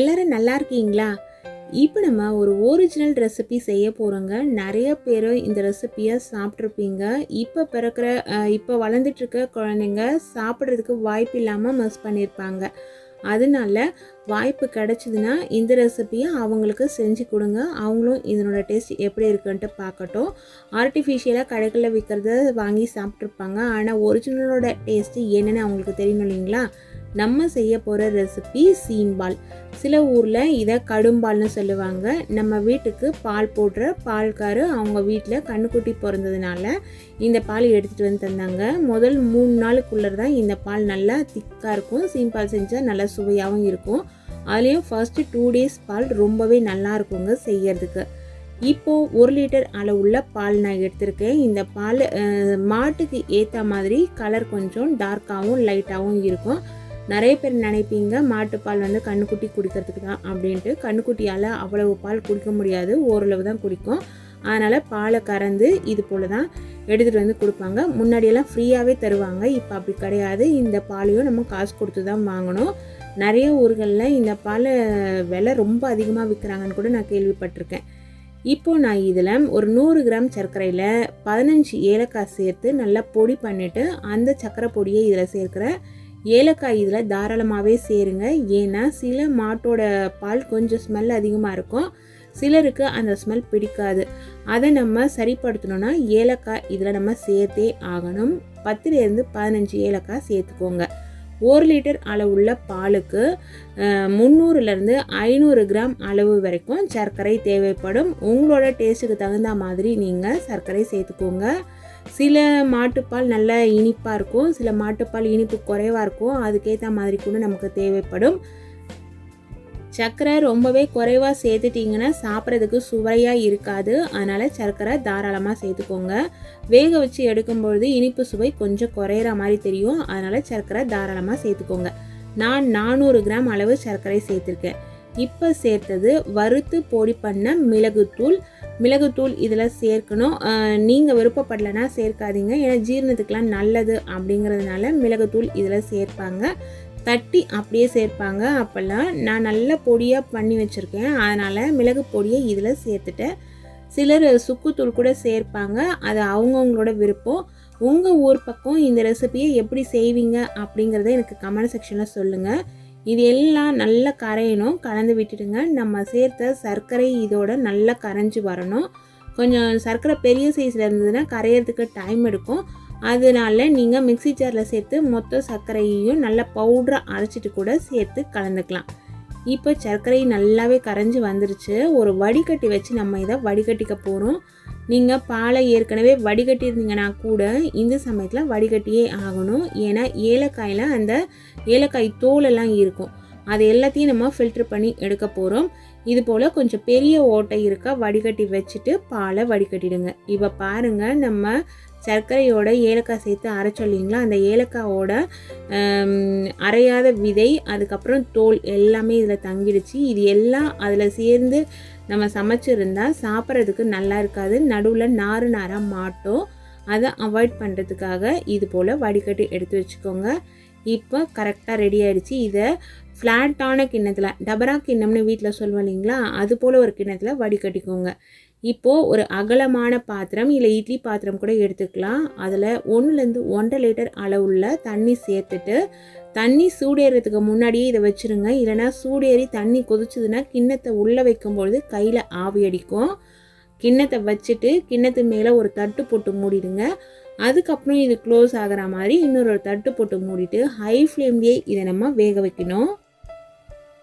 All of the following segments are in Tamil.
எல்லாரும் நல்லா இருக்கீங்களா? இப்போ நம்ம ஒரு ஒரிஜினல் ரெசிபி செய்ய போகிறோங்க நிறைய பேர் இந்த ரெசிபியை சாப்பிட்ருப்பீங்க இப்போ பிறக்கிற இப்போ வளர்ந்துட்டுருக்க குழந்தைங்க சாப்பிட்றதுக்கு வாய்ப்பு இல்லாமல் மிஸ் பண்ணியிருப்பாங்க. அதனால வாய்ப்பு கிடச்சிதுன்னா இந்த ரெசிபியை அவங்களுக்கு செஞ்சு கொடுங்க. அவங்களும் இதனோட டேஸ்ட் எப்படி இருக்குன்ட்டு பார்க்கட்டும். ஆர்டிஃபிஷியலாக கடைகளில் விற்கிறத வாங்கி சாப்பிட்ருப்பாங்க ஆனால் ஒரிஜினலோட டேஸ்ட்டு என்னென்னு அவங்களுக்கு தெரியணும் இல்லைங்களா? நம்ம செய்ய போகிற ரெசிபி சீம்பால் சில ஊரில் இதை கடும்பால்னு சொல்லுவாங்க. நம்ம வீட்டுக்கு பால் போடுற பால்காரு அவங்க வீட்டில் கண்ணுக்குட்டி பிறந்ததுனால இந்த பால் எடுத்துகிட்டு வந்து தந்தாங்க. முதல் மூணு நாளுக்குள்ளே தான் இந்த பால் நல்லா திக்காக இருக்கும். சீம்பால் செஞ்சால் நல்லா சுவையாகவும் இருக்கும். அதுலேயும் ஃபர்ஸ்ட்டு டூ டேஸ் பால் ரொம்பவே நல்லா இருக்குங்க செய்யறதுக்கு. இப்போது ஒரு லிட்டர் அளவுள்ள பால் நான் எடுத்திருக்கேன். இந்த பால் மாட்டுக்கு ஏற்ற மாதிரி கலர் கொஞ்சம் டார்க்காகவும் லைட்டாகவும் இருக்கும். நிறைய பேர் நினைப்பீங்க மாட்டுப்பால் வந்து கண்ணுக்குட்டி குடிக்கிறதுக்கு தான் அப்படின்ட்டு. கண்ணுக்குட்டியால் அவ்வளவு பால் குடிக்க முடியாது ஓரளவு தான் குடிக்கும். அதனால் பாலை கறந்து இது போல் தான் எடுத்துகிட்டு வந்து கொடுப்பாங்க. முன்னாடியெல்லாம் ஃப்ரீயாகவே தருவாங்க இப்போ அப்படி கிடையாது. இந்த பாலையும் நம்ம காசு கொடுத்து தான் வாங்கணும். நிறைய ஊர்களில் இந்த பாலை விலை ரொம்ப அதிகமாக விற்கிறாங்கன்னு கூட நான் கேள்விப்பட்டிருக்கேன். இப்போ நான் இதில் ஒரு நூறு கிராம் சர்க்கரையில் பதினஞ்சு ஏலக்காய் சேர்த்து நல்லா பொடி பண்ணிவிட்டு அந்த சர்க்கரை பொடியை இதில் சேர்க்குறேன். ஏலக்காய் இதில் தாராளமாகவே சேருங்க. ஏன்னா சில மாட்டோட பால் கொஞ்சம் ஸ்மெல் அதிகமாக இருக்கும். சிலருக்கு அந்த ஸ்மெல் பிடிக்காது. அதை நம்ம சரிப்படுத்தணும்னா ஏலக்காய் இதில் நம்ம சேர்த்தே ஆகணும். பத்துலேருந்து பதினஞ்சு ஏலக்காய் சேர்த்துக்கோங்க. ஒரு லிட்டர் அளவுள்ள பாலுக்கு முந்நூறுலேருந்து ஐநூறு கிராம் அளவு வரைக்கும் சர்க்கரை தேவைப்படும். உங்களோட டேஸ்ட்டுக்கு தகுந்த மாதிரி நீங்கள் சர்க்கரை சேர்த்துக்கோங்க. சில மாட்டுப்பால் நல்ல இனிப்பாக இருக்கும் சில மாட்டுப்பால் இனிப்பு குறைவாக இருக்கும். அதுக்கேற்ற மாதிரி கூட நமக்கு தேவைப்படும். சர்க்கரை ரொம்பவே குறைவாக சேர்த்துட்டிங்கன்னா சாப்பிட்றதுக்கு சுவையாக இருக்காது. அதனால் சர்க்கரை தாராளமாக சேர்த்துக்கோங்க. வேக வச்சு எடுக்கும்பொழுது இனிப்பு சுவை கொஞ்சம் குறையிற மாதிரி தெரியும். அதனால் சர்க்கரை தாராளமாக சேர்த்துக்கோங்க. நான் நானூறு கிராம் அளவு சர்க்கரை சேர்த்துருக்கேன். இப்போ சேர்த்தது வறுத்து பொடி பண்ண மிளகுத்தூள் மிளகுத்தூள் இதில் சேர்க்கணும். நீங்கள் விருப்பப்படலைன்னா சேர்க்காதீங்க. ஏன்னா ஜீரணத்துக்கெலாம் நல்லது அப்படிங்கிறதுனால மிளகுத்தூள் இதில் சேர்ப்பாங்க. தட்டி அப்படியே சேர்ப்பாங்க. அப்போல்லாம் நான் நல்ல பொடியாக பண்ணி வச்சுருக்கேன். அதனால் மிளகு பொடியை இதில் சேர்த்துட்டேன். சிலர் சுக்குத்தூள் கூட சேர்ப்பாங்க. அது அவங்கவுங்களோட விருப்பம். உங்கள் ஊர் பக்கம் இந்த ரெசிபியை எப்படி செய்வீங்க அப்படிங்கிறத எனக்கு கமெண்ட் செக்ஷனில் சொல்லுங்கள். இது எல்லாம் நல்லா கரையணும். கலந்து விட்டுடுங்க. நம்ம சேர்த்த சர்க்கரை இதோட நல்லா கரைஞ்சி வரணும். கொஞ்சம் சர்க்கரை பெரிய சைஸில் இருந்ததுன்னா கரையிறதுக்கு டைம் எடுக்கும். அதனால நீங்கள் மிக்சி ஜாரில் சேர்த்து மொத்த சர்க்கரையையும் நல்லா பவுடரை அரைச்சிட்டு கூட சேர்த்து கலந்துக்கலாம். இப்போ சர்க்கரை நல்லாவே கரைஞ்சி வந்துருச்சு. ஒரு வடிகட்டி வச்சு நம்ம இதை வடிகட்டிக்க போகிறோம் நீங்கள் பாலை ஏற்கனவே வடிகட்டியிருந்தீங்கன்னா கூட இந்த சமயத்தில் வடிகட்டியே ஆகணும். ஏன்னா ஏலக்காயில் அந்த ஏலக்காய் தோலெல்லாம் இருக்கும். அது எல்லாத்தையும் நம்ம ஃபில்டர் பண்ணி எடுக்க போகிறோம் இது போல் கொஞ்சம் பெரிய ஓட்டை இருக்க வடிகட்டி வச்சுட்டு பாலை வடிகட்டிடுங்க. இப்போ பாருங்கள் நம்ம சர்க்கரையோட ஏலக்காய் சேர்த்து அரைச்சோம் இல்லைங்களா? அந்த ஏலக்காயோட அரையாத விதை அதுக்கப்புறம் தோல் எல்லாமே இதில் தங்கிடுச்சு. இது எல்லாம் அதில் சேர்ந்து நம்ம சமைச்சிருந்தா சாப்பிட்றதுக்கு நல்லா இருக்காது. நடுவில் நாறு நாராக மாட்டோம். அதை அவாய்ட் பண்ணுறதுக்காக இது போல் வடிகட்டி எடுத்து வச்சுக்கோங்க. இப்போ கரெக்டாக ரெடி ஆகிடுச்சு இதை ஃப்ளாட்டான கிண்ணத்தில் டபரா கிண்ணம்னு வீட்டில் சொல்லுவோம் இல்லைங்களா? அது போல் ஒரு கிண்ணத்தில் வடிகட்டிக்கோங்க. இப்போது ஒரு அகலமான பாத்திரம் இல்லை இட்லி பாத்திரம் கூட எடுத்துக்கலாம். அதில் ஒன்றுலேருந்து ஒன்றரை லிட்டர் அளவுள்ள தண்ணி சேர்த்துட்டு தண்ணி சூடேறதுக்கு முன்னாடியே இதை வச்சுருங்க. இல்லைன்னா சூடேறி தண்ணி கொதிச்சதுன்னா கிண்ணத்தை உள்ளே வைக்கும்பொழுது கையில் ஆவி அடிக்கும். கிண்ணத்தை வச்சுட்டு கிண்ணத்து மேலே ஒரு தட்டு போட்டு மூடிடுங்க. அதுக்கப்புறம் இது க்ளோஸ் ஆகிற மாதிரி இன்னொரு தட்டு போட்டு மூடிட்டு ஹை ஃப்ளேம்லேயே இதை நம்ம வேக வைக்கணும்.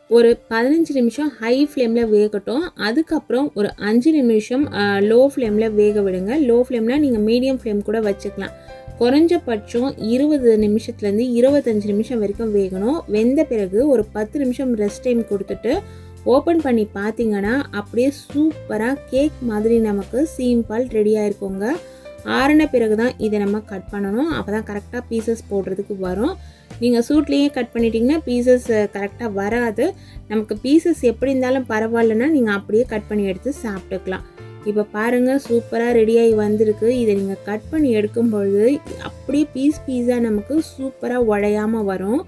ஒரு பதினஞ்சு நிமிஷம் ஹை ஃப்ளேமில் வேகட்டும். அதுக்கப்புறம் ஒரு அஞ்சு நிமிஷம் லோ ஃப்ளேமில் வேக விடுங்க. லோ ஃப்ளேமில் நீங்கள் மீடியம் ஃப்ளேம் கூட வச்சுக்கலாம். குறைஞ்சபட்சம் இருபது நிமிஷத்துலேருந்து இருபத்தஞ்சு நிமிஷம் வரைக்கும் வேகணும். வெந்த பிறகு ஒரு பத்து நிமிஷம் ரெஸ்ட் டைம் கொடுத்துட்டு ஓப்பன் பண்ணி பார்த்தீங்கன்னா அப்படியே சூப்பராக கேக் மாதிரி நமக்கு சீம்பால் ரெடி ஆயிருக்கோங்க. ஆறின பிறகு தான் இதை நம்ம கட் பண்ணணும். அப்போ தான் கரெக்டாக பீசஸ் போடுறதுக்கு வரும். நீங்கள் சூட்லேயே கட் பண்ணிட்டீங்கன்னா பீசஸ் கரெக்டாக வராது. நமக்கு பீசஸ் எப்படி இருந்தாலும் பரவாயில்லன்னா நீங்கள் அப்படியே கட் பண்ணி எடுத்து சாப்பிட்டுக்கலாம். இப்போ பாருங்கள் சூப்பராக ரெடியாகி வந்திருக்கு. இதை நீங்கள் கட் பண்ணி எடுக்கும் பொழுது அப்படியே பீஸ் பீஸாக நமக்கு சூப்பராக உடையாமல் வரும்.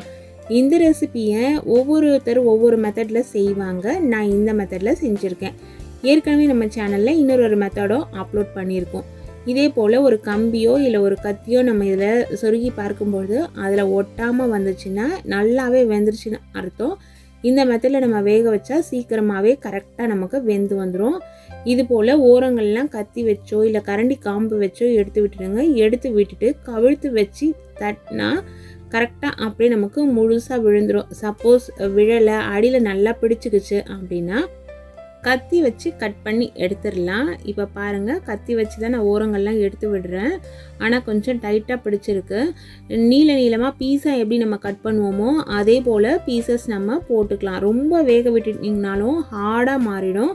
இந்த ரெசிபியை ஒவ்வொருத்தர் ஒவ்வொரு மெத்தடில் செய்வாங்க. நான் இந்த மெத்தடில் செஞ்சுருக்கேன். ஏற்கனவே நம்ம சேனலில் இன்னொரு ஒரு மெத்தடும் அப்லோட் பண்ணியிருக்கோம். இதே போல் ஒரு கம்பியோ இல்லை ஒரு கத்தியோ நம்ம இதில் சொருகி பார்க்கும்பொழுது அதில் ஒட்டாமல் வந்துச்சுன்னா நல்லாவே வெந்துருச்சுன்னு அர்த்தம். இந்த மெத்தடில் நம்ம வேக வச்சா சீக்கிரமாகவே கரெக்டாக நமக்கு வெந்து வந்துடும் இது போல் ஓரங்கள்லாம் கத்தி வச்சோ இல்லை கரண்டி காம்பு வச்சோ எடுத்து விட்டுடுங்க. எடுத்து விட்டுட்டு கவிழ்த்து வச்சு தட்டினா கரெக்டாக அப்படியே நமக்கு முழுசாக விழுந்துடும் சப்போஸ் விழலை அடியில் நல்லா பிடிச்சிக்கிச்சு அப்படின்னா கத்தி வச்சு கட் பண்ணி எடுத்துடலாம். இப்போ பாருங்கள் கத்தி வச்சு தான் நான் ஓரங்கள்லாம் எடுத்து விடுறேன். ஆனால் கொஞ்சம் டைட்டாக பிடிச்சிருக்கு. நீள நீளமாக பீஸா எப்படி நம்ம கட் பண்ணுவோமோ அதே போல் பீசஸ் நம்ம போட்டுக்கலாம். ரொம்ப வேக விட்டுட்டிங்கனாலும் ஹார்டாக மாறிடும்.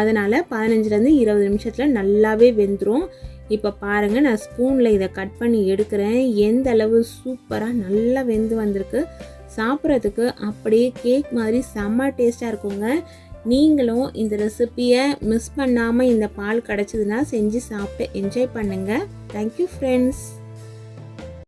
அதனால் பதினஞ்சுலேருந்து இருபது நிமிஷத்தில் நல்லாவே வெந்துடும் இப்போ பாருங்கள் நான் ஸ்பூனில் இதை கட் பண்ணி எடுக்கிறேன். எந்த அளவு சூப்பராக நல்லா வெந்து வந்திருக்கு. சாப்பிட்றதுக்கு அப்படியே கேக் மாதிரி செம்ம டேஸ்ட்டாக இருக்குங்க. நீங்களும் இந்த ரெசிப்பியை மிஸ் பண்ணாமல் இந்த பால் கிடச்சிதுன்னா செஞ்சு சாப்பிட்டு என்ஜாய் பண்ணுங்கள் தேங்க்யூ ஃப்ரெண்ட்ஸ்